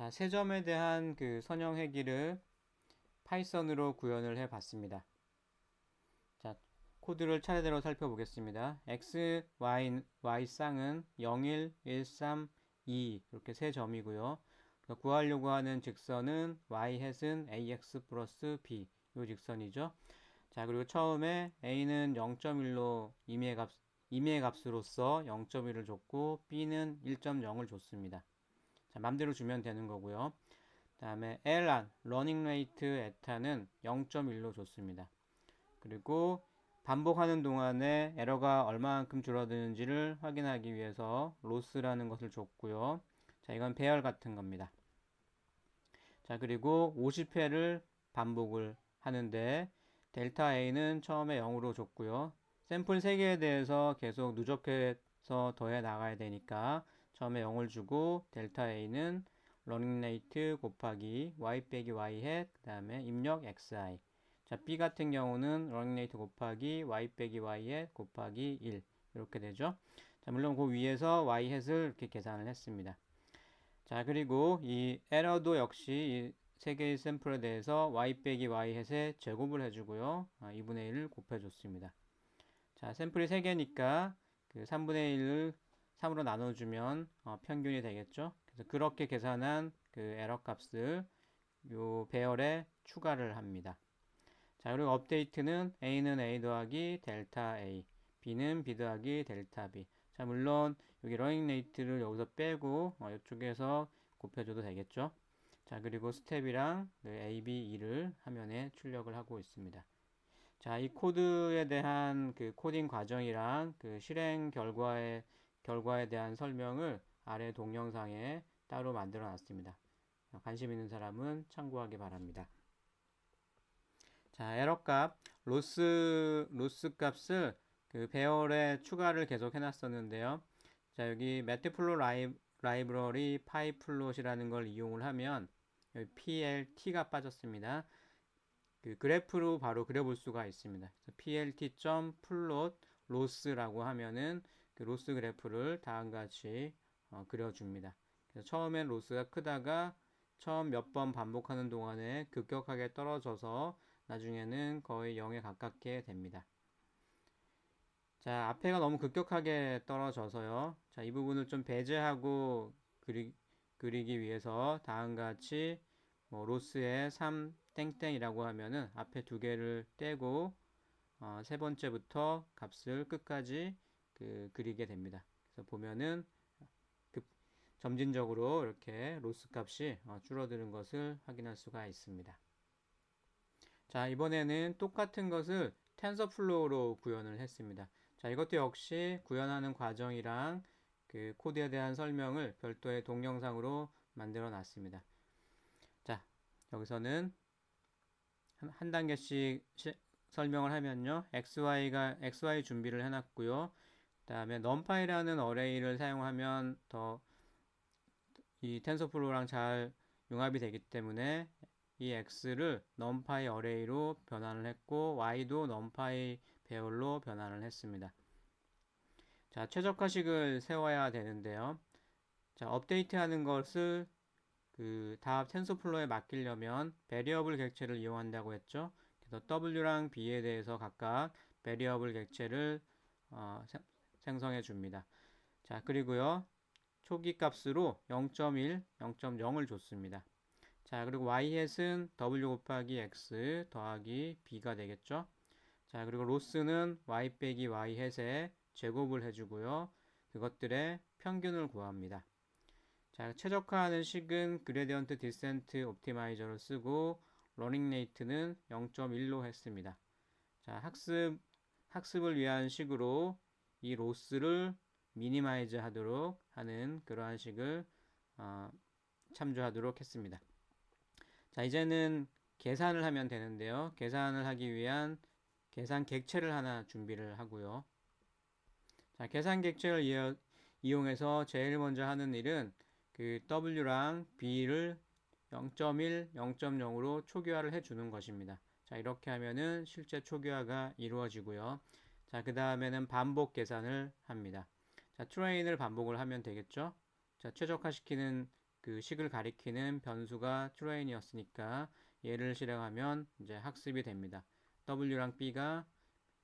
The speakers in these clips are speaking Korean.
자, 세 점에 대한 그 선형 회기를 파이썬으로 구현을 해 봤습니다. 자, 코드를 차례대로 살펴보겠습니다. x, y, y 쌍은 0, 1, 1, 3, 2 이렇게 세 점이고요. 그러니까 구하려고 하는 직선은 y 햇은 ax 플러스 b 이 직선이죠. 자, 그리고 처음에 a는 0.1로 임의의 값 임의의 값으로서 0.1을 줬고 b는 1.0을 줬습니다. 자, 맘대로 주면 되는 거고요. 다음에 ln 러닝 레이트 에타는 0.1로 줬습니다. 그리고 반복하는 동안에 에러가 얼마만큼 줄어드는지를 확인하기 위해서 로스라는 것을 줬고요. 자, 이건 배열 같은 겁니다. 자, 그리고 50회를 반복을 하는데 델타 A는 처음에 0으로 줬고요. 샘플 3개에 대해서 계속 누적해서 더해 나가야 되니까 처음에 0을 주고 델타 A는 러닝 레이트 곱하기 y 빼기 y 햇 그다음에 입력 xi 자 b 같은 경우는 러닝 레이트 곱하기 y 빼기 y 햇 곱하기 1 이렇게 되죠. 자 물론 그 위에서 y 햇을 이렇게 계산을 했습니다. 자 그리고 이 에러도 역시 이 세 개의 샘플에 대해서 y 빼기 y 햇에 제곱을 해 주고요. 아, 2분의 1을 곱해 줬습니다. 자 샘플이 3개니까 그 3분의 1을 3으로 나눠주면 어, 평균이 되겠죠. 그래서 그렇게 계산한 그 에러 값을 요 배열에 추가를 합니다. 자 그리고 업데이트는 a는 a 더하기 델타 a, b는 b 더하기 델타 b. 자 물론 여기 러닝 레이트를 여기서 빼고 어, 이쪽에서 곱해줘도 되겠죠. 자 그리고 스텝이랑 그 a, b, 2를 화면에 출력을 하고 있습니다. 자, 이 코드에 대한 그 코딩 과정이랑 그 실행 결과에 결과에 대한 설명을 아래 동영상에 따로 만들어 놨습니다. 관심 있는 사람은 참고하기 바랍니다. 자, 에러 값, 로스, 로스 값을 그 배열에 추가를 계속 해놨었는데요. 자, 여기 매트플로 라이, 라이브러리 파이플롯이라는 걸 이용을 하면 PLT가 빠졌습니다. 그 그래프로 바로 그려볼 수가 있습니다. plt.plot 로스라고 하면은 그 로스 그래프를 다음과 같이 어, 그려줍니다. 그래서 처음엔 로스가 크다가 처음 몇 번 반복하는 동안에 급격하게 떨어져서 나중에는 거의 0에 가깝게 됩니다. 자, 앞에가 너무 급격하게 떨어져서요. 자, 이 부분을 좀 배제하고 그리, 그리기 위해서 다음과 같이 뭐 로스의 3 땡땡이라고 하면은 앞에 두 개를 떼고 어, 세 번째부터 값을 끝까지 그 그리게 됩니다. 그래서 보면은 그 점진적으로 이렇게 로스 값이 어, 줄어드는 것을 확인할 수가 있습니다. 자, 이번에는 똑같은 것을 텐서플로우로 구현을 했습니다. 자, 이것도 역시 구현하는 과정이랑 그 코드에 대한 설명을 별도의 동영상으로 만들어 놨습니다. 자, 여기서는 한, 한 단계씩 시, 설명을 하면요. xy가 xy 준비를 해놨고요. 그다음에 numpy라는 어레이를 사용하면 더 이 텐서플로우랑 잘 융합이 되기 때문에 이 x를 numpy 어레이로 변환을 했고 y도 numpy 배열로 변환을 했습니다. 자, 최적화식을 세워야 되는데요. 자, 업데이트하는 것을 그 다음 텐서플로우에 맡기려면 베리어블 객체를 이용한다고 했죠. 그래서 W랑 B에 대해서 각각 베리어블 객체를 어, 생성해 줍니다. 자, 그리고요. 초기 값으로 0.1, 0.0을 줬습니다. 자, 그리고 y햇은 w 곱하기 x 더하기 b가 되겠죠. 자, 그리고 로스는 y 빼기 y햇에 제곱을 해주고요. 그것들의 평균을 구합니다. 자, 최적화하는 식은 그레디언트 디센트 옵티마이저를 쓰고 러닝 레이트는 0.1로 했습니다. 자, 학습 학습을 위한 식으로 이 로스를 미니마이즈 하도록 하는 그러한 식을 어, 참조하도록 했습니다. 자, 이제는 계산을 하면 되는데요. 계산을 하기 위한 계산 객체를 하나 준비를 하고요. 자, 계산 객체를 이어, 이용해서 제일 먼저 하는 일은 그 W랑 B를 0.1, 0.0으로 초기화를 해주는 것입니다. 자, 이렇게 하면은 실제 초기화가 이루어지고요. 자, 그 다음에는 반복 계산을 합니다. 자, 트레인을 반복을 하면 되겠죠? 자, 최적화시키는 그 식을 가리키는 변수가 train이었으니까 얘를 실행하면 이제 학습이 됩니다. W랑 B가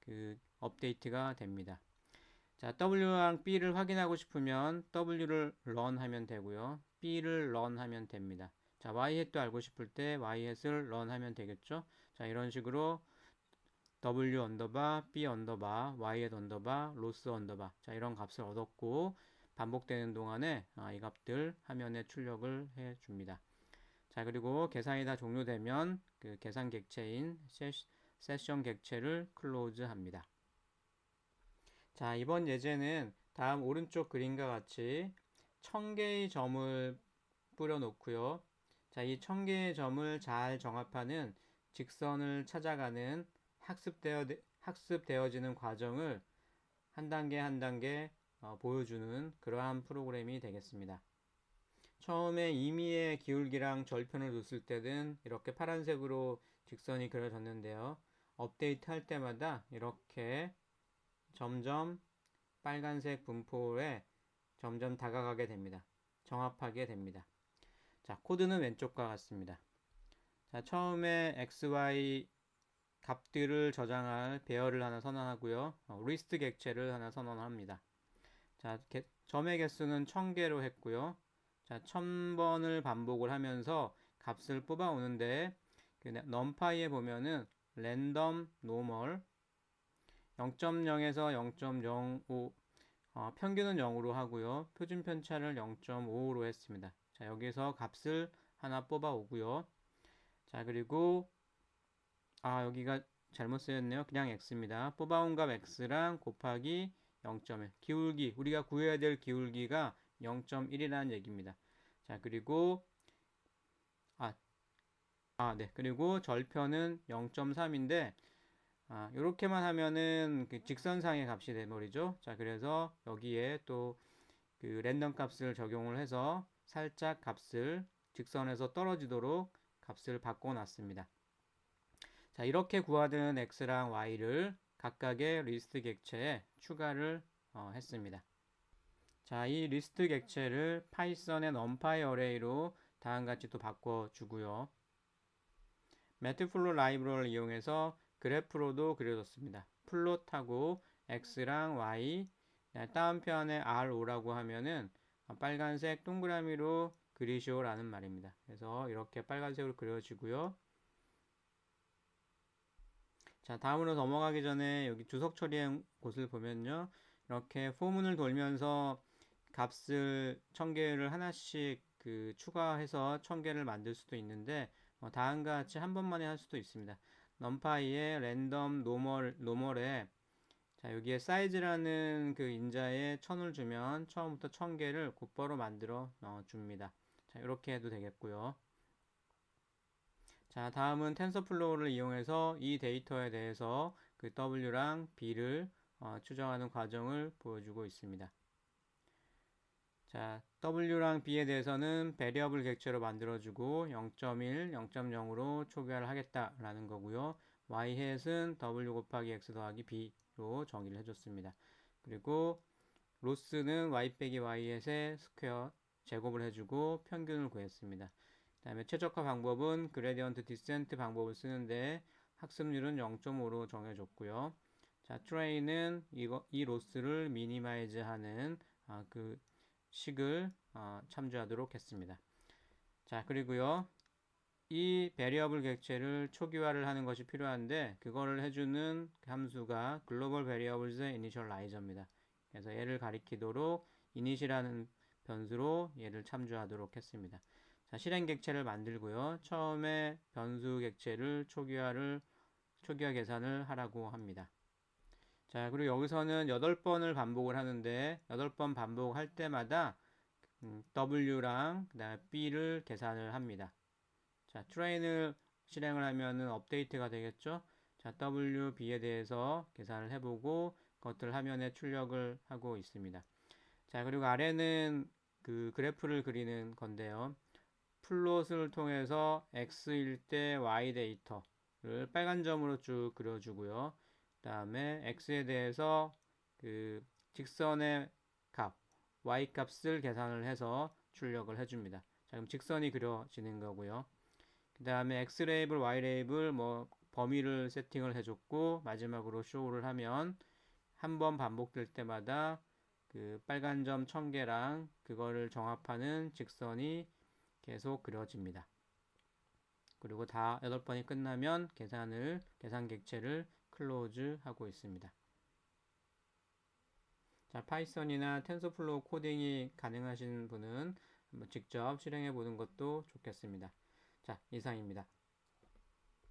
그 업데이트가 됩니다. 자, W랑 B를 확인하고 싶으면 W를 run 하면 되고요. B를 run 하면 됩니다. 자, yhet도 알고 싶을 때 yhet을 run 하면 되겠죠. 자, 이런 식으로 w 언더바 b 언더바 yhet 언더바 로스 언더바 자, 이런 값을 얻었고 반복되는 동안에 아, 이 값들 화면에 출력을 해 줍니다. 자, 그리고 계산이 다 종료되면 그 계산 객체인 세션 객체를 클로즈 합니다. 자, 이번 예제는 다음 오른쪽 그림과 같이 1000개의 점을 뿌려 놓고요. 자, 이 1000개의 점을 잘 정합하는 직선을 찾아가는 학습되어, 학습되어지는 과정을 한 단계 한 단계 어, 보여주는 그러한 프로그램이 되겠습니다. 처음에 임의의 기울기랑 절편을 뒀을 때는 이렇게 파란색으로 직선이 그려졌는데요. 업데이트 할 때마다 이렇게 점점 빨간색 분포에 점점 다가가게 됩니다. 정합하게 됩니다. 자, 코드는 왼쪽과 같습니다. 자, 처음에 XY 값들을 저장할 배열을 하나 선언하고요. 어, 리스트 객체를 하나 선언합니다. 자, 개, 점의 개수는 1000개로 했고요. 자, 1000번을 반복을 하면서 값을 뽑아 오는데 그 numpy에 보면은 랜덤 노멀 0.0에서 0.05 어, 평균은 0으로 하고요. 표준 편차를 0.55로 했습니다. 자, 여기서 값을 하나 뽑아 오고요. 자, 그리고 아, 여기가 잘못 쓰였네요. 그냥 x입니다. 뽑아온 값 x랑 곱하기 0.1. 기울기, 우리가 구해야 될 기울기가 0.1이라는 얘기입니다. 자, 그리고 아, 아, 네. 그리고 절편은 0.3인데 아, 요렇게만 하면은 그 직선상의 값이 돼버리죠. 자, 그래서 여기에 또 그 랜덤 값을 적용을 해서 살짝 값을 직선에서 떨어지도록 값을 바꿔놨습니다. 자, 이렇게 구하던 x랑 y를 각각의 리스트 객체에 추가를 어, 했습니다. 자, 이 리스트 객체를 파이썬의 numpy 어레이로 다음같이 또 바꿔주고요. 매트플로 라이브러를 이용해서 그래프로도 그려졌습니다. 플롯하고 x랑 y 다운편에 r5라고 하면은 빨간색 동그라미로 그리시오라는 말입니다. 그래서 이렇게 빨간색으로 그려지고요. 자, 다음으로 넘어가기 전에 여기 주석 처리한 곳을 보면요. 이렇게 포문을 돌면서 값을 천 개를 하나씩 그 추가해서 천 개를 만들 수도 있는데 어, 다음과 같이 한 번만에 할 수도 있습니다. 넘파이의 랜덤 노멀 노멀에 자 여기에 사이즈라는 그 인자에 천을 주면 처음부터 천 개를 곧바로 만들어 어, 줍니다. 자 이렇게 해도 되겠고요. 자 다음은 텐서플로우를 이용해서 이 데이터에 대해서 그 W랑 B를 어, 추정하는 과정을 보여주고 있습니다. 자, W랑 B에 대해서는 베리어블 객체로 만들어주고 0.1, 0.0으로 초기화를 하겠다라는 거고요. y햇은 W 곱하기 x 더하기 b로 정의를 해줬습니다. 그리고 로스는 y 빼기 y햇의 스퀘어 제곱을 해주고 평균을 구했습니다. 그 다음에 최적화 방법은 그레디언트 디센트 방법을 쓰는데 학습률은 0.5로 정해줬고요. 자, 트레이는 이거, 이 로스를 미니마이즈 하는 아, 그 식을 어, 참조하도록 했습니다. 자, 그리고요. 이 베리어블 객체를 초기화를 하는 것이 필요한데 그거를 해주는 함수가 글로벌 베리어블즈의 이니셜라이저입니다. 그래서 얘를 가리키도록 이니시라는 변수로 얘를 참조하도록 했습니다. 자, 실행 객체를 만들고요. 처음에 변수 객체를 초기화를 초기화 계산을 하라고 합니다. 자, 그리고 여기서는 8번을 반복을 하는데 8번 반복할 때마다 음, W랑 그다음에 B를 계산을 합니다. 자, 트레인을 실행을 하면은 업데이트가 되겠죠? 자, W, B에 대해서 계산을 해보고 그것들 화면에 출력을 하고 있습니다. 자, 그리고 아래는 그 그래프를 그리는 건데요. 플롯을 통해서 X일 때 Y 데이터를 빨간 점으로 쭉 그려주고요. 다음에 x에 대해서 그 직선의 값, y 값을 계산을 해서 출력을 해줍니다. 자, 그럼 직선이 그려지는 거고요. 그 다음에 x 레이블, y 레이블 뭐 범위를 세팅을 해줬고 마지막으로 쇼를 하면 한 번 반복될 때마다 그 빨간 점 1000개랑 그거를 정합하는 직선이 계속 그려집니다. 그리고 다 8번이 끝나면 계산을 계산 객체를 클로즈 하고 있습니다. 자, 파이썬이나 텐서플로우 코딩이 가능하신 분은 직접 실행해 보는 것도 좋겠습니다. 자, 이상입니다.